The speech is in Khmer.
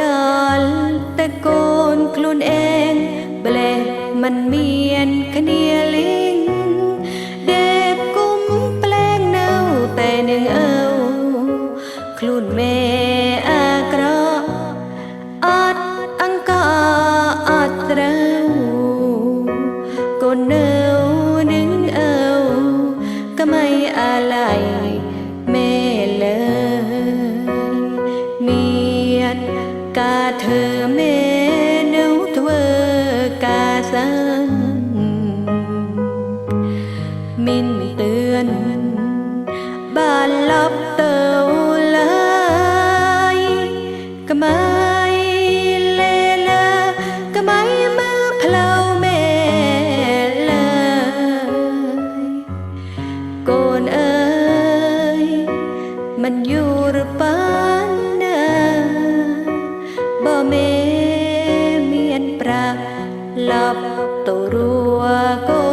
ដល់តែកូនខ្លួនឯងប្លែកមិនមានគ្នាលីងដែលគុំប្លែងនៅតែនឹងអើខ្លួនមេអាក្រក់អត់អង្គអត់ត្រូវកូននៅ ការធ្វើមេនៅធ្វើការសិនមានតឿនបានលប់ទៅឡើយក្មៅលេលាក្មៅមើលផ្លូវមេឡើយកូនអើយមិនយូរប៉ា หลับตัวรัวก็